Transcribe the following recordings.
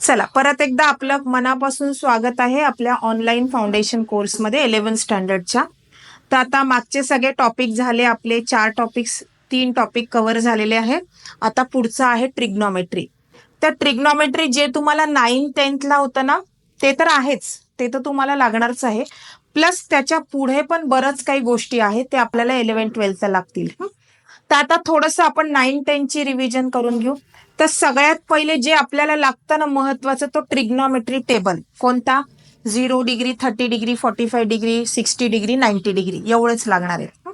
चला परत एकदा आपलं मनापासून स्वागत आहे आपल्या ऑनलाईन फाउंडेशन कोर्समध्ये इलेव्हन स्टँडर्डच्या तर आता मागचे सगळे टॉपिक झाले आपले चार टॉपिक्स तीन टॉपिक कव्हर झालेले आहे आता पुढचं आहे ट्रिग्नॉमेट्री तर ट्रिग्नॉमेट्री जे तुम्हाला नाईन टेन्थला होतं ना ते तर आहेच. ते तर तुम्हाला लागणारच आहे. प्लस त्याच्या पुढे पण बरंच काही गोष्टी आहेत ते आपल्याला इलेव्हन ट्वेल्थला लागतील. तर आता थोडंसं आपण नाईन टेनची रिव्हिजन करून घेऊ. तर सगळ्यात पहिले जे आपल्याला लागतं ना महत्वाचं तो ट्रिग्नॉमेट्री टेबल कोणता? Zero degree thirty degree forty five degree sixty degree ninety degree एवढंच लागणार आहे.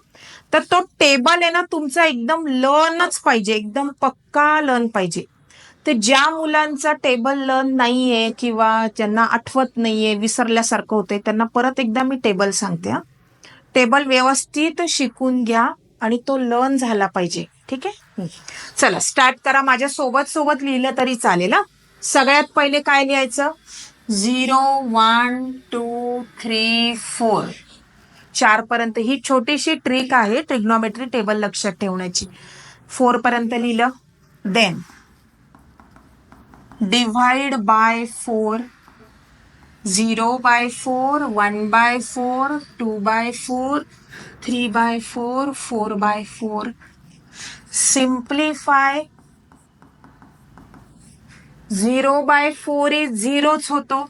तर तो टेबल आहे ना तुमचा एकदम लर्नच पाहिजे. एकदम पक्का लर्न पाहिजे. तर ज्या मुलांचा टेबल लर्न नाहीये किंवा ज्यांना आठवत नाहीये विसरल्यासारखं होतंय त्यांना परत एकदा मी टेबल सांगते टेबल व्यवस्थित शिकून घ्या. आणि तो लर्न झाला पाहिजे. ठीक आहे? चला स्टार्ट करा. माझ्या सोबत सोबत लिहिलं तरी चालेल हा. सगळ्यात पहिले काय लिहायचं? Zero one two three four. चार पर्यंत ही छोटीशी ट्रिक आहे ट्रिग्नॉमेट्री टेबल लक्षात ठेवण्याची. फोर पर्यंत लिहिलं. Then divide by four zero by four one by four two by four three by four four by four simplify zero by four is झिरोच होतो.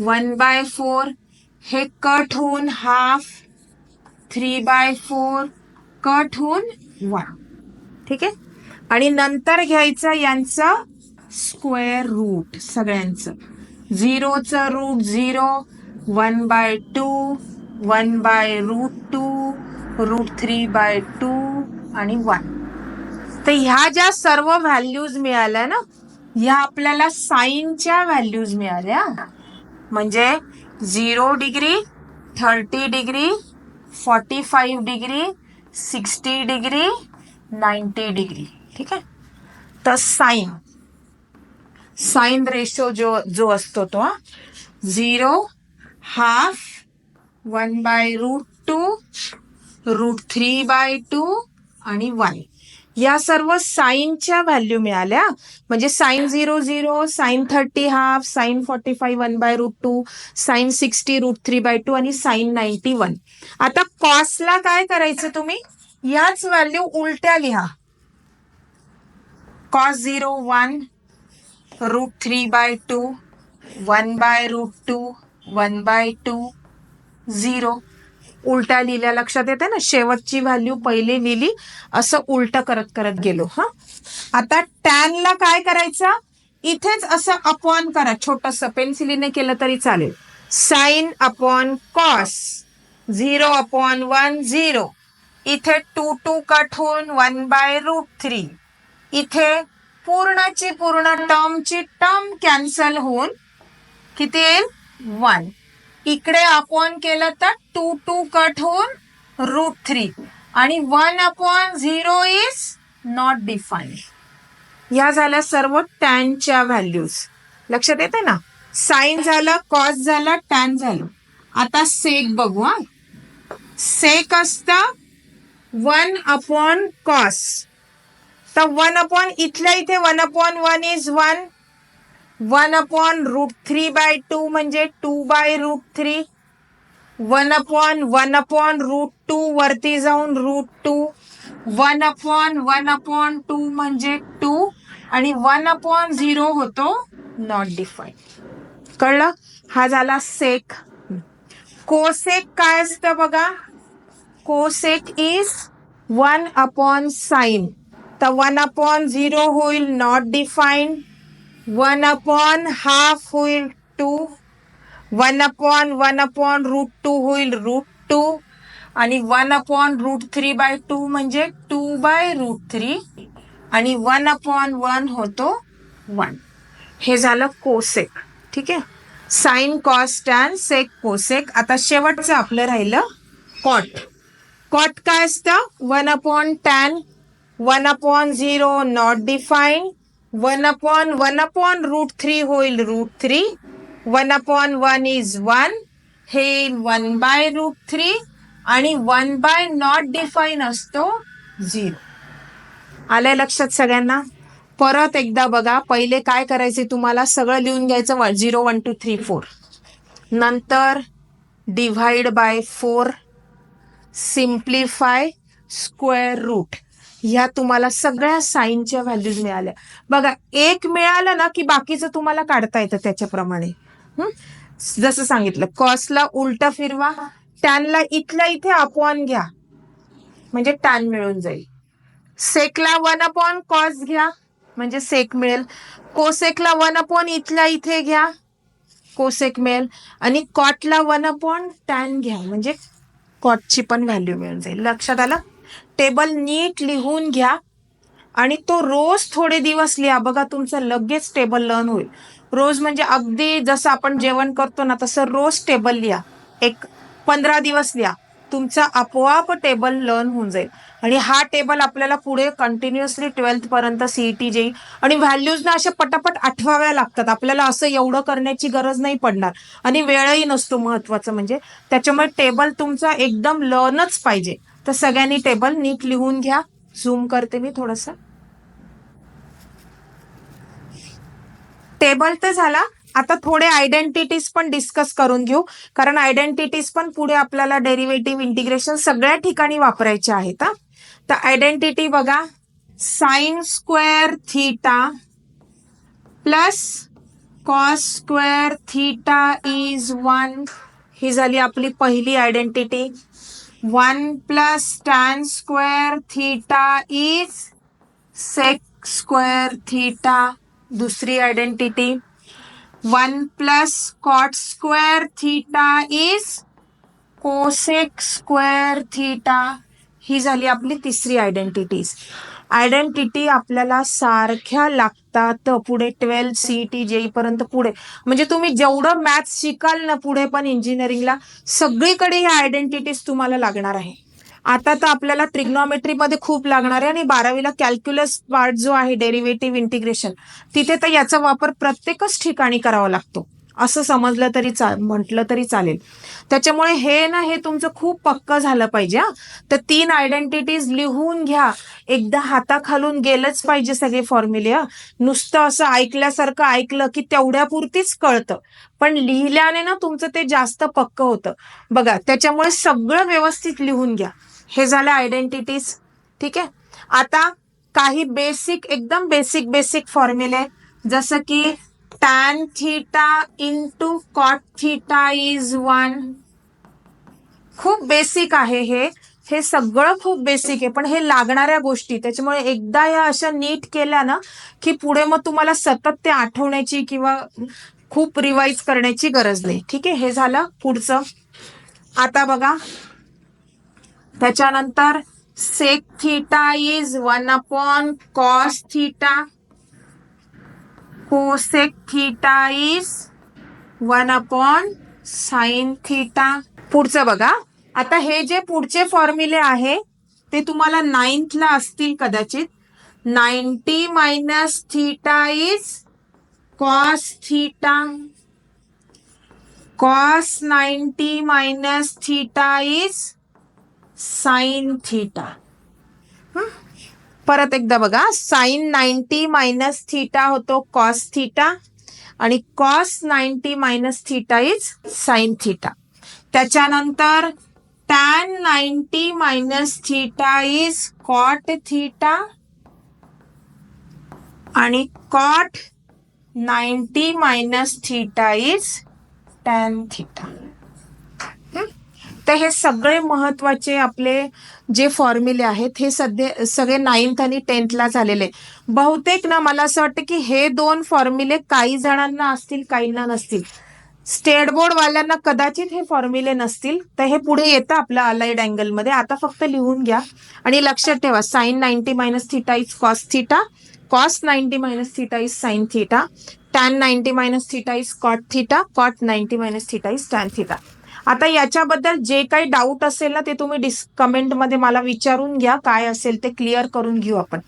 One by four हे cut होऊन half three by four cut होऊन one ठीक आहे? आणि नंतर घ्यायचं यांचं स्क्वेअर रूट सगळ्यांचं. झिरोचं root zero one by two one by root two root three by two आणि वन. तर ह्या ज्या सर्व व्हॅल्यूज मिळाल्या ना ह्या आपल्याला साईनच्या व्हॅल्यूज मिळाल्या. म्हणजे zero degree thirty degree forty five degree sixty degree ninety degree ठीक आहे? तर साईन साईन रेशो जो जो असतो तो zero half one by root two root three by two आणि वन. या सर्व साईनच्या व्हॅल्यू मिळाल्या. म्हणजे sine zero zero sine thirty half sine forty five one by root two sine sixty root three by two आणि sine ninety one. आता कॉस्टला काय करायचं तुम्ही? याच व्हॅल्यू उलट्या लिहा. Cos zero one root three by two one by root two one by two zero. उलटा लिहिल्या लक्षात येते ना? शेवटची व्हॅल्यू पहिली लिहिली असं उलट करत करत गेलो. हा? आता टॅनला काय करायचं? इथेच असं अपॉन करा. छोटस पेन्सिलीने केलं तरी चालेल. Sine upon cos. Zero upon one zero. इथे टू टू कट होऊन वन बाय रूट थ्री. इथे पूर्णची पूर्ण टर्मची टर्म कॅन्सल होऊन किती येईल? वन. इकडे अपॉन केलं तर टू टू कट होऊन रूट थ्री. आणि one upon zero is not define या झाल्या सर्व टॅनच्या व्हॅल्यूज. लक्षात येते ना? साईन झालं कॉस झालं टॅन झालं. आता सेक बघू हा. सेक असतं वन अपॉन कॉस. तर वन अपॉन इथल्या इथे one upon one is one one upon root three by two म्हणजे two by root three. One upon one upon root two वरती जाऊन root two. One upon one upon two म्हणजे two. आणि one upon zero होतो not define कळलं? हा झाला sec cosec काय असतं बघा? Cosec is one upon sine तर वन अपॉन झिरो होईल not define one upon half होईल two one upon one upon root two होईल रूट टू आणि one upon root three by two म्हणजे टू बाय रूट थ्री आणि one upon one होतो one हे झालं cosec ठीक आहे? Sine cos tan sec cosec आता शेवटचं आपलं राहिलं कॉट कॉट काय असतं? One upon tan one upon zero not define one upon one upon root three होईल root three one upon one is one हे वन बाय रूट थ्री आणि one by not define असतो zero आलंय लक्षात सगळ्यांना? परत एकदा बघा पहिले काय करायचे तुम्हाला? सगळं लिहून घ्यायचं zero one two three four नंतर divide by four simplify square root ह्या तुम्हाला सगळ्या साईनच्या व्हॅल्यूज मिळाल्या. बघा एक मिळालं ना की बाकीचं तुम्हाला काढता येतं त्याच्याप्रमाणे. जसं सांगितलं कॉसला उलटा फिरवा टॅनला इथल्या इथे अपॉन घ्या. म्हणजे टॅन मिळून जाईल. सेकला वन अपॉन कॉस घ्या म्हणजे सेक मिळेल. कोसेकला वन अपॉन इथल्या इथे घ्या कोसेक मिळेल. आणि कॉटला वन अपॉन टॅन घ्या म्हणजे कॉटची पण व्हॅल्यू मिळून जाईल. लक्षात आलं? टेबल नीट लिहून घ्या. आणि तो रोज थोडे दिवस लिहा. बघा तुमचं लगेच टेबल लर्न होईल. रोज म्हणजे अगदी जसं आपण जेवण करतो ना तसं रोज टेबल लिहा. एक पंधरा दिवस लिहा. तुमचा आपोआप टेबल लर्न होऊन जाईल. आणि हा टेबल आपल्याला पुढे कंटिन्युअसली ट्वेल्थ पर्यंत सीईटी जेई आणि व्हॅल्यूजना अशा पटापट आठवाव्या लागतात. आपल्याला असं एवढं करण्याची गरज नाही पडणार. आणि वेळही नसतो महत्वाचं. म्हणजे त्याच्यामुळे टेबल तुमचा एकदम लर्नच पाहिजे. तर सगळ्यांनी टेबल नीट लिहून घ्या. झूम करते मी थोडस. टेबल तर झाला. आता थोडे आयडेंटिटीज पण डिस्कस करून घेऊ. कारण आयडेंटिटीज पण पुढे आपल्याला डेरिव्हेटिव्ह इंटिग्रेशन सगळ्या ठिकाणी वापरायचे आहेत तर आयडेंटिटी बघा. Sine square theta plus cos square theta is one ही झाली आपली पहिली identity one plus tan square theta is sec square theta दुसरी identity one plus cot square theta is cosec square theta ही झाली आपली तिसरी आयडेंटिटीज आयडेंटिटी आपल्याला सारख्या लागतात. पुढे ट्वेल्थ सीईटी जेई पर्यंत पुढे. म्हणजे तुम्ही जेवढं मॅथ्स शिकाल ना पुढे पण इंजिनिअरिंगला सगळीकडे ह्या आयडेंटिटीज तुम्हाला लागणार आहे. आता तर आपल्याला ट्रिग्नॉमेट्रीमध्ये खूप लागणार आहे आणि बारावीला कॅल्क्युलस पार्ट जो आहे डेरिव्हेटिव्ह इंटिग्रेशन तिथे तर याचा वापर प्रत्येकच ठिकाणी करावा लागतो. असं समजलं तरी चा म्हटलं तरी चालेल. त्याच्यामुळे हे ना हे तुमचं खूप पक्क झालं पाहिजे हां. तर तीन आयडेंटिटीज लिहून घ्या. एकदा हाताखालून गेलंच पाहिजे सगळे फॉर्म्युले हां. नुसतं असं ऐकल्यासारखं ऐकलं की तेवढ्यापुरतीच कळतं. पण लिहिल्याने ना तुमचं ते जास्त पक्क होतं. बघा त्याच्यामुळे सगळं व्यवस्थित लिहून घ्या. हे झालं आयडेंटिटीज ठीक आहे? आता काही बेसिक एकदम बेसिक बेसिक फॉर्म्युले जसं की tan theta into cot theta is one खूप बेसिक आहे हे. हे सगळं खूप बेसिक आहे पण हे लागणाऱ्या गोष्टी. त्याच्यामुळे एकदा या अशा नीट केल्या ना की पुढे मग तुम्हाला सतत ते आठवण्याची किंवा खूप रिवाईज करण्याची गरज नाही. ठीक आहे? हे झालं पुढचं. आता बघा. त्याच्यानंतर sec theta is one upon cos theta cosec theta is one upon sine theta पुढचं बघा. आता हे जे पुढचे फॉर्म्युले आहे ते तुम्हाला नाईन्थला असतील कदाचित. Ninety minus theta is cos theta cos ninety minus theta is sine theta परत एकदा बघा साईन नाईन्टी मायनस थिटा होतो कॉस थिटा आणि cos ninety minus theta is sine theta त्याच्यानंतर tan ninety minus theta is cot theta आणि cot ninety minus theta is tan theta तर हे सगळे महत्त्वाचे आपले जे फॉर्म्युले आहेत हे सध्या सगळे नाईन्थ आणि टेन्थला झालेले बहुतेक ना मला असं वाटतं की हे दोन फॉर्म्युले काही जणांना असतील काहींना नसतील. स्टेट बोर्ड वाल्यांना कदाचित हे फॉर्म्युले नसतील तर हे पुढे येतं आपलं अलाइड अँगलमध्ये आता फक्त लिहून घ्या आणि लक्षात ठेवा sine ninety minus theta is cos theta cos ninety minus theta is sine theta tan ninety minus theta is cot theta cot ninety minus theta is tan theta आता याच्याबद्दल जे काही डाऊट असेल ना ते तुम्ही डिस कमेंटमध्ये मला विचारून घ्या. काय असेल ते क्लिअर करून घेऊ आपण.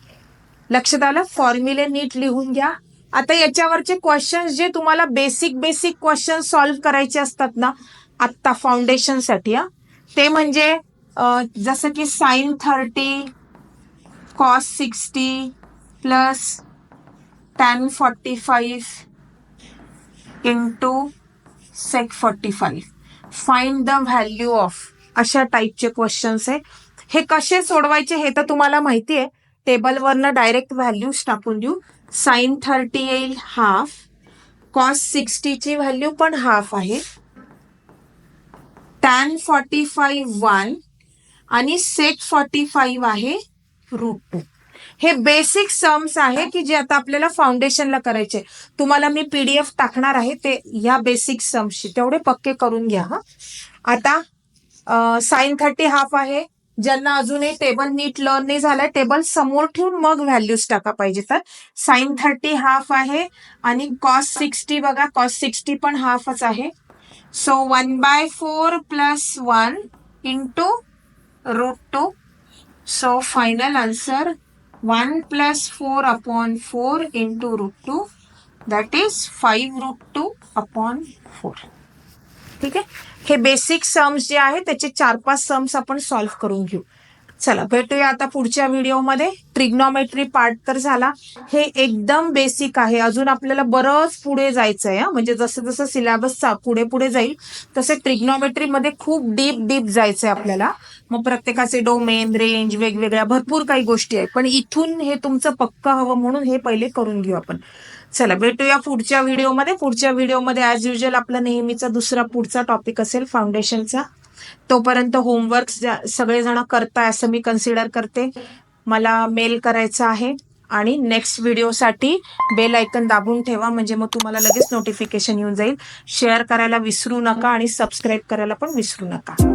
लक्षात आलं? फॉर्म्युले नीट लिहून घ्या. आता याच्यावरचे क्वेश्चन्स जे तुम्हाला बेसिक बेसिक क्वेश्चन सॉल्व्ह करायचे असतात ना आत्ता फाउंडेशनसाठी हा. ते म्हणजे जसं की sine thirty cos sixty plus tan forty five into sec forty five find the value of अशा टाईपचे क्वेश्चन्स आहे. हे कसे सोडवायचे हे तर तुम्हाला माहिती आहे. टेबलवरनं डायरेक्ट व्हॅल्यूज टाकून देऊ. साईन थर्टी येईल हाफ कॉस सिक्स्टीची व्हॅल्यू पण हाफ आहे. टॅन फॉर्टी फाईव्ह वन आणि सेट फॉर्टी फाईव्ह आहे रूट टू हे बेसिक सम्स आहे की जे आता आपल्याला फाउंडेशनला करायचे. तुम्हाला मी पीडीएफ टाकणार आहे ते ह्या बेसिक सम्सची तेवढे पक्के करून घ्या हा. आता साईन थर्टी हाफ आहे. ज्यांना अजूनही टेबल नीट लर्न नाही झालाय टेबल समोर ठेवून मग व्हॅल्यूज टाका पाहिजे तर साईन थर्टी हाफ आहे आणि कॉस सिक्स्टी बघा कॉस सिक्स्टी पण हाफच आहे. So one by four plus one into root two so final answer one plus four upon four into root two that is five root two upon four ठीक आहे? हे basic sums जे आहे त्याचे चार पाच सम्स आपण सॉल्व्ह करून घेऊ. चला भेटूया आता पुढच्या व्हिडिओमध्ये. ट्रिग्नॉमेट्री पार्ट तर झाला. हे एकदम बेसिक आहे. अजून आपल्याला बरंच पुढे जायचं आहे म्हणजे जसं जसं सिलेबस पुढे पुढे जाईल तसे ट्रिग्नॉमेट्रीमध्ये खूप डीप डीप जायचंय आपल्याला. मग प्रत्येकाचे डोमेन रेंज वेगवेगळ्या भरपूर काही गोष्टी आहेत. पण इथून हे तुमचं पक्क हवं म्हणून हे पहिले करून घेऊ आपण. चला भेटूया पुढच्या व्हिडिओमध्ये. पुढच्या व्हिडिओमध्ये ॲज युजल आपला नेहमीचा दुसरा पुढचा टॉपिक असेल फाउंडेशनचा तोपर्यंत होमवर्क सगळेजण करताय असं मी कन्सिडर करते. मला मेल करायचा आहे आणि नेक्स्ट व्हिडिओसाठी बेल ऐकन दाबून ठेवा म्हणजे मग तुम्हाला लगेच नोटिफिकेशन येऊन जाईल. शेअर करायला विसरू नका आणि सबस्क्राईब करायला पण विसरू नका.